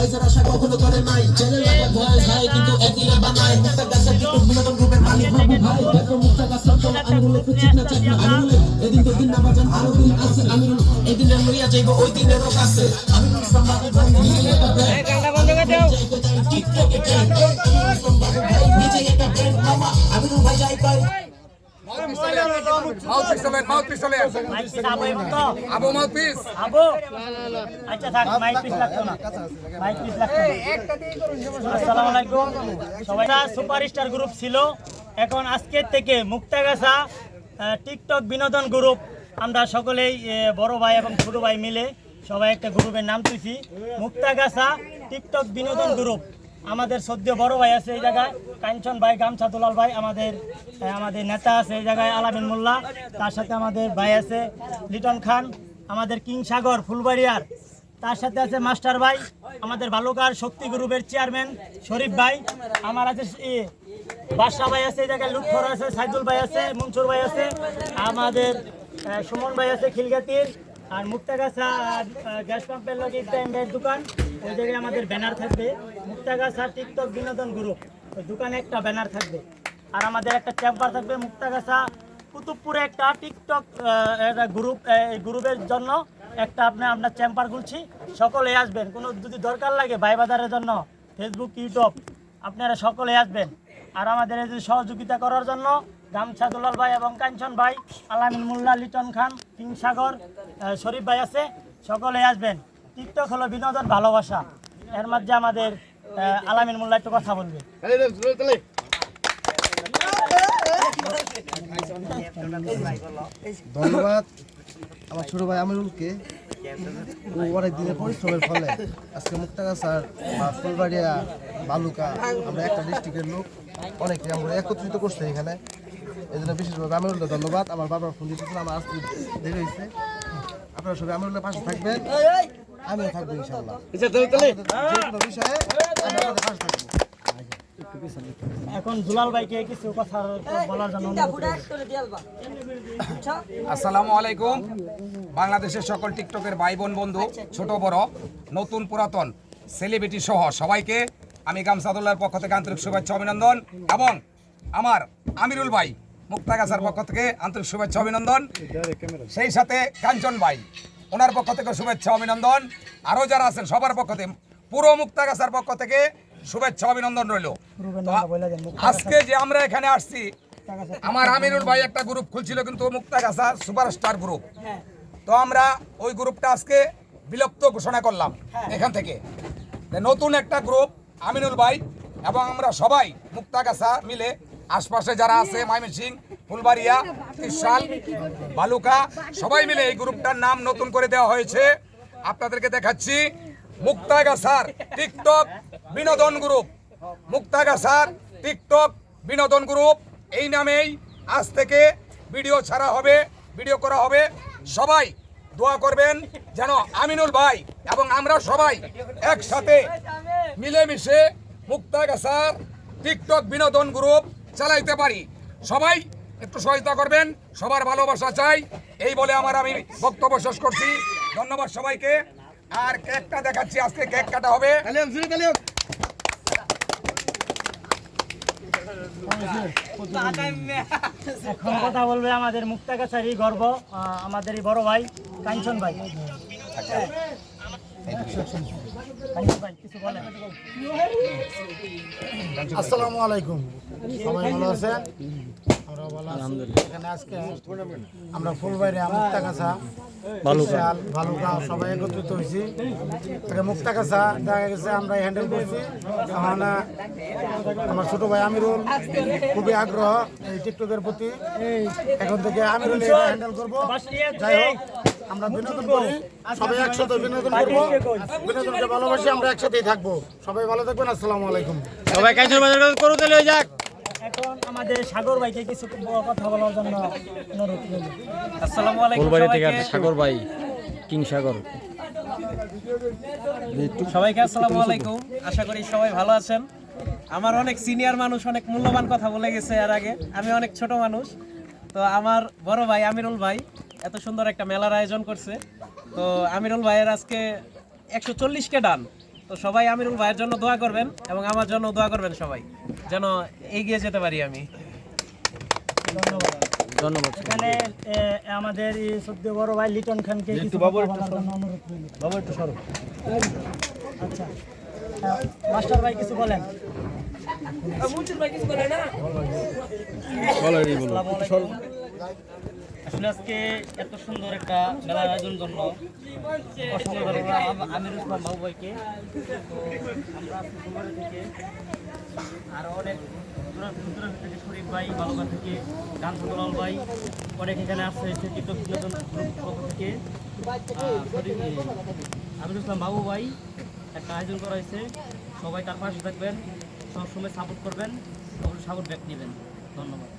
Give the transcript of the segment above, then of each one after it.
ভয়েসের আশা কখনো করে নাই। চ্যানেল আগে ভয়েস হয় কিন্তু একদিনে বানায় মুক্তা গাছের কিন্তু বিনোদন গ্রুপের মালিক বাবু ভাই। দেখো মুক্তা গাছের তো আমিরুল একটু না চাক না আমিরুল এদিন তো দিন না বাজান আরও দিন আছে। আমিরুল এদিনে লইয়া যাইব ওই দিনেরও কাছে একটা ব্র্যান্ড বন্ধ করে দাও। টিকটকে ট্রেন্ড আমিরুল ভাই যাই পাই। আচ্ছা গ্রুপ ছিল এখন আজকের থেকে মুক্তাগাছা টিকটক বিনোদন গ্রুপ আমরা সকলেই বড় ভাই এবং ছোট ভাই মিলে সবাই একটা গ্রুপের নাম তুলছি মুক্তাগাছা টিকটক বিনোদন গ্রুপ আমাদের সদ্য বড় ভাই আছে এই জায়গায়, কাঞ্চন ভাই, গামছা দুলাল ভাই, আমাদের আমাদের নেতা আছে এই জায়গায়, আলামিন মোল্লা, তার সাথে আমাদের ভাই আছে লিটন খান, আমাদের কিং সাগর ফুলবাড়িয়ার, তার সাথে আছে মাস্টার ভাই, আমাদের বালুকার শক্তি গ্রুপের চেয়ারম্যান শরীফ ভাই, আমার আছে বাদশা ভাই আছে এই জায়গায়, লুৎফর আছে, সাইদুল ভাই আছে, মনসুর ভাই আছে, আমাদের সুমন ভাই আছে খিলগাতির আর মুক্তাগাছা গ্যাস পাম্পের লগে ইব্রাহিম দোকান, ওই জায়গায় আমাদের ব্যানার থাকবে। মুক্তাগাছা টিকটক বিনোদন গ্রুপ, ওই দোকানে একটা ব্যানার থাকবে। আর আমাদের একটা চেম্বার থাকবে মুক্তাগাছা, কুতুবপুরে একটা টিকটক গ্রুপ গ্রুপের জন্য একটা আপনার আপনার চেম্বার খুলছি। সকলে আসবেন, কোনো যদি দরকার লাগে ভাই বাজারের জন্য ফেসবুক ইউটিউব আপনারা সকলে আসবেন। আর আমাদের এই সহযোগিতা করার জন্য গামছা দুলাল ভাই এবং কাঞ্চন ভাই, আলামিন মোল্লা, লিটন খান সাগর শরীফ ভাই আছে সকলে আসবেন। টিকটক হলো বিনোদন, ভালোবাসা। এর মধ্যে আমাদের আলামিন মোল্লা একটু কথা বলবে। ধন্যবাদ। আমার ছোট ভাই আমিরুলকে। অনেক দিনের পরিশ্রমের ফলে আজকে মুক্তাগাছার বা ফুলবাড়িয়া বালুকা, আমরা একটা ডিস্ট্রিক্টের লোক। অনেকে আমরা একত্রিত করছে এখানে। এই জন্য বিশেষভাবে ধন্যবাদ। আমার বাবার ফোন দিতেছিল আমার আসতে দেরি হয়েছে। আপনারা সবাই পাশে থাকবেন। আমিও থাকব ইনশাল্লাহ যে কোনো বিষয়ে আমি আপনাদের পাশে থাকব এখন দুলাল ভাইকে কিছু কথা বলার জন্য আসসালামু আলাইকুম। বাংলাদেশের সকল টিকটকের ভাই বোন বন্ধু ছোট বড় নতুন পুরাতন সেলিব্রিটি সহ সবাইকে আমি গামসাদুল্লাহর পক্ষ থেকে আন্তরিক শুভেচ্ছা অভিনন্দন। এবং আমার আমিরুল ভাই মুক্তাগাছার পক্ষ থেকে আন্তরিক শুভেচ্ছা অভিনন্দন। সেই সাথে কাঞ্চন ভাই ওনার পক্ষ থেকে শুভেচ্ছা অভিনন্দন। আরও যারা আছেন সবার পক্ষ থেকে পুরো মুক্তাগাছার পক্ষ থেকে শুভেচ্ছা অভিনন্দন রইল। আজকে যে আমরা এখানে আসছি আমার আমিরুল ভাই একটা গ্রুপ খুলছিল কিন্তু মুক্তাগাছা সুপারস্টার গ্রুপ তো আমরা ওই গ্রুপটা আজকে বিলুপ্ত ঘোষণা করলাম এখান থেকে। নতুন একটা গ্রুপ আমিনুল ভাই এবং আমরা সবাই মুক্তাগাছা মিলে আশপাশে যারা আছে, ময়মনসিং, ফুলবাড়িয়া ইশাল বালুকা, সবাই মিলে এই গ্রুপটার নাম নতুন করে দেওয়া হয়েছে। আপনাদেরকে দেখাচ্ছি মুক্তাগা মুক্তাগাছার টিকটক বিনোদন গ্রুপ। মুক্তাগা মুক্তাগাছার টিকটক বিনোদন গ্রুপ। এই নামেই আজ থেকে ভিডিও ছাড়া হবে, ভিডিও করা হবে। সবাই দোয়া করবেন যেন আমিনুল ভাই এবং আমরা সবাই একসাথে মিলেমিশে মুক্তাগাছার টিকটক বিনোদন গ্রুপ চালাইতে পারি। সবাই একটু সহায়তা করবেন সবার ভালোবাসা চাই। এই বলে আমার আমি বক্তব্য শেষ করছি। ধন্যবাদ সবাইকে। আর কেকটা দেখাচ্ছি আজকে কেক কাটা হবে। এখন কথা বলবে আমাদের মুক্তাগাছারই গর্ব আমাদের এই বড় ভাই কাঞ্চন ভাই। আসসালামু আলাইকুম। সবাই ভালো আছেন? আমরা ভালো আছি। এখানে আজকে আমরা মুক্তাগাছা বিশাল ভালুকা সবাই একত্রিত হয়েছি। আগে মুক্তাগাছা দেখা গেছে আমরা হ্যান্ডেল করছি। আমার ছোট ভাই আমিরুল খুবই আগ্রহ এই টিকটকের প্রতি। এখন থেকে আমিরুল হ্যান্ডেল করব। যাই হোক আমরা বিনোদন করি। সবাই একসাথে বিনোদন করব। বিনোদনকে ভালোবাসি আমরা একসাথেই থাকব। সবাই ভালো থাকবেন আসসালামু আলাইকুম। সবাই বাজার করু তাহলে যাক। এখন আমাদের সাগর ভাইকে কিছু কথা বলার জন্য অনুরোধ করব। আসসালামু আলাইকুম ফুলবাড়ি থেকে সাগর ভাই কিং সাগর। সবাইকে আসসালামু আলাইকুম। আশা করি সবাই ভালো আছেন। আমার অনেক সিনিয়র মানুষ অনেক মূল্যবান কথা বলে গেছে এর আগে। আমি অনেক ছোট মানুষ। তো আমার বড় ভাই আমিরুল ভাই এত সুন্দর একটা মেলার আয়োজন করছে। তো আমিরুল ভাইয়ের আজকে একশো চল্লিশকে ডান। তো সবাই আমিরুল ভাইয়ের জন্য দোয়া করবেন এবং আমার জন্য দোয়া করবেন সবাই। যেন এগিয়ে যেতে পারি আমি। ধন্যবাদ। এখানে আমাদের সদ্য বড় ভাই লিটন খানকে কিছু। আচ্ছা। মাস্টার ভাই কিছু বলেন? আজকে এত সুন্দর একটা মেলার আয়োজন জন্য অসংখ্য ধন্যবাদ। আমির ইসলাম বাবু ভাইকে। তো আমরা ফুলবাড়ি থেকে আরও অনেক থেকে শরীফ ভাই বালুকা থেকে গান সুন্দরল ভাই, অনেক এখানে আসছে এসে টিকটক বিনোদন পক্ষ থেকে। আমির ইসলাম বাবু ভাই একটা আয়োজন করা হয়েছে। সবাই তার পাশে থাকবেন, সবসময় সাপোর্ট করবেন সাপোর্ট ব্যাক নেবেন। ধন্যবাদ।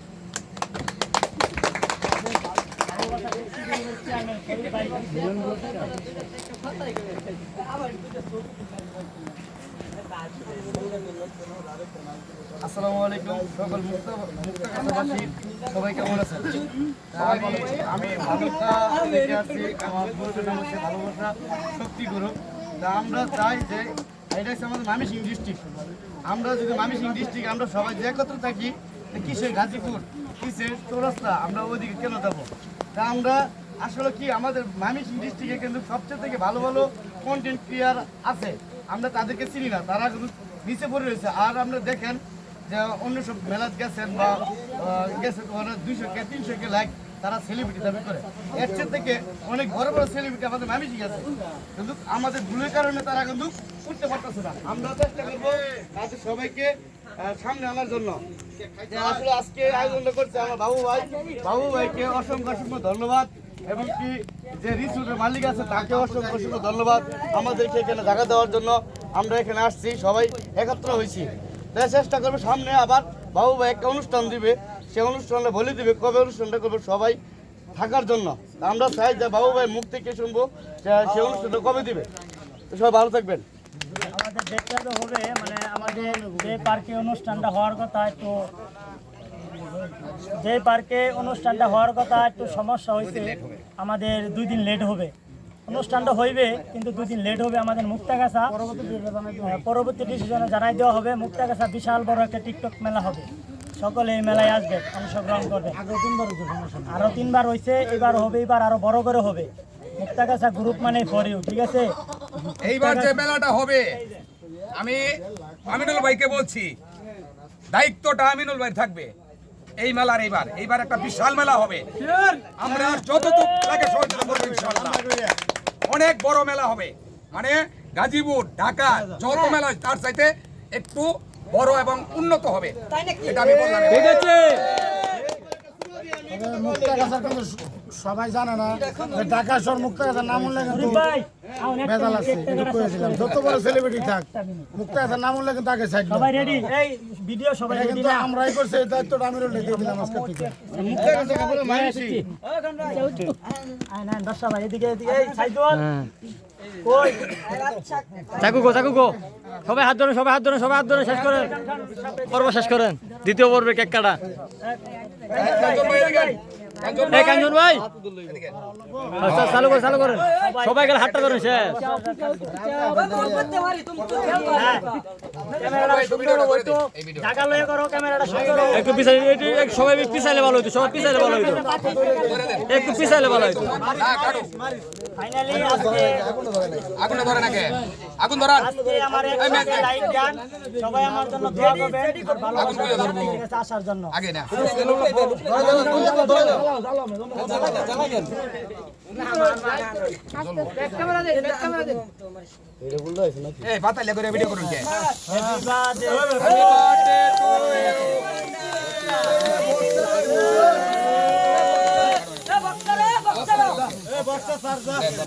আসসালামু আলাইকুম, সকল মুক্ত সবাই কেমন আমি আমি ভালোবাসা শক্তি গ্রুপ তা আমরা চাই যে, এটা হচ্ছে আমাদের মামিসিং ডিস্ট্রিক্ট আমরা যদি মামিসিং ডিস্ট্রিক্ট আমরা সবাই যে একত্র থাকি কিসের গাজীপুর? কিসের? চৌরাস্তা? আমরা ওইদিকে কেন যাব? তা আমরা আসলে কি, আমাদের মামিসিং ডিস্ট্রিক্টে কিন্তু সবচেয়ে থেকে ভালো ভালো কন্টেন্ট ক্রিয়ার আছে। আমরা তাদেরকে চিনি না, তারা কিন্তু নিচে পড়ে রয়েছে। আর আমরা দেখেন যে অন্য সব মেলাত গেছেন বা গেছে ওখানে দুইশো কে, তিনশো কে লাইক তারা সেলিব্রিটি দাবি করে। এর থেকে অনেক বড় বড় সেলিব্রিটি আমাদের মামিসি গেছে কিন্তু আমাদের ভুলের কারণে তারা কিন্তু উঠতে পারতেছে না। আমরা চেষ্টা করব তাদের সবাইকে সামনে আনার জন্য। আসলে আজকে আয়োজনটা করছে আমার বাবু ভাই বাবু ভাইকে অসংখ্য অসংখ্য ধন্যবাদ। এবং কি যে রিসোর্টের মালিক আছে তাকে অসংখ্য অসংখ্য ধন্যবাদ। আমাদেরকে এখানে জায়গা দেওয়ার জন্য আমরা এখানে আসছি, সবাই একত্র হয়েছি। তাই চেষ্টা করবে, সামনে আবার বাবু ভাই একটা অনুষ্ঠান দিবে। সে অনুষ্ঠানটা বলে দিবে, কবে অনুষ্ঠানটা করবে সবাই থাকার জন্য। আমরা চাই যে বাবু ভাই মুখ থেকে শুনব সে অনুষ্ঠানটা কবে দিবে। সবাই ভালো থাকবেন। আমাদের ডেটটা তো হবে মানে আমাদের যে পার্কে অনুষ্ঠানটা হওয়ার কথা একটু যে পার্কে অনুষ্ঠানটা হওয়ার কথা একটু সমস্যা হয়েছে, আমাদের দুই দিন লেট হবে। অনুষ্ঠানটা হইবে, কিন্তু দুই দিন লেট হবে আমাদের মুক্তাগাছা। পরবর্তী ডিসিশনে জানাই দেওয়া হবে, মুক্তাগাছা বিশাল বড় একটা টিকটক মেলা হবে। সকলে এই মেলায় আসবে, অংশগ্রহণ করবে। আরও তিনবার হয়েছে এবার হবে, এবার আরও বড় করে হবে। মুক্তাগাছা গ্রুপ মানে ফরিউ ঠিক আছে? এইবার যে মেলাটা হবে, আমি আমিনুল ভাইকে বলছি, দায়িত্বটা আমিনুল ভাই থাকবে। এই মেলার এইবার এইবার একটা বিশাল মেলা হবে। আমরা যতটুকু তাকে সহযোগিতা করব ইনশাল্লাহ অনেক বড় মেলা হবে। মানে গাজীপুর ঢাকা যত মেলা তার চাইতে একটু বড় এবং উন্নত হবে। এটা আমি বললাম। ঠিক আছে। সবাই জানে না ঢাকা শহর মুক্তাগাছার নাম উল্লেখ কিন্তু ভাই আউন একটা ভেজাল আছে এটা করেছিলাম যত বড় সেলিব্রিটি থাক মুক্তাগাছার নাম উল্লেখ কিন্তু আগে সাইড সবাই রেডি এই ভিডিও সবাই রেডি কিন্তু না আমরাই করছি এই দায়িত্বটা আমি দিয়ে দিলাম আজকে থেকে আয় না দশটা ভাই এদিকে এদিকে এই সাইদুল চাকু গো চাকু গো সবাই হাত ধরেন সবাই হাত ধরেন সবাই হাত ধরেন শেষ করেন পর্ব শেষ করেন দ্বিতীয় পর্বে কেক কাটা কাঞ্চন ভাই। আচ্ছা চালু করে চালু করেন। সবাই গেলে হাতটা ধরেন শেষ। একটু জায়গা লয়ে করো ক্যামেরাটা সুন্দর হবে একটু পিছাই এটি সবাই পিছাইলে ভালো হইতো সবাই পিছাইলে ভালো হইতো। একটু পিছাইলে ভালো হইতো। আগুনে ধরান। সবাই আমার দোয়া করবেন। জন্য আগে না। এই পাতালে করে ভিডিও করুন কে Happy birthday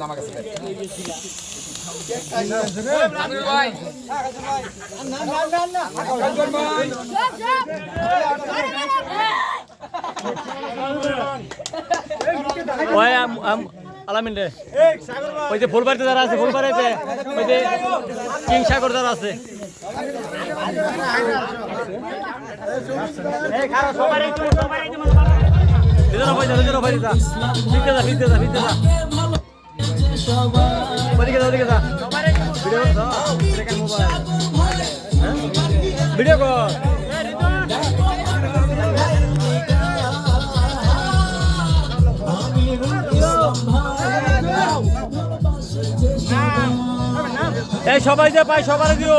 আমাকে আমিনুল ভাই কাঞ্চন ভাই ওই আলামিন রে। ওই যে ফুলবাড়িতে যারা আছে, ফুলবাড়িতে, ওই যে কিং সাগর যারা আছে। এই খারাপ এই সবাই যে পাই সবার দিও।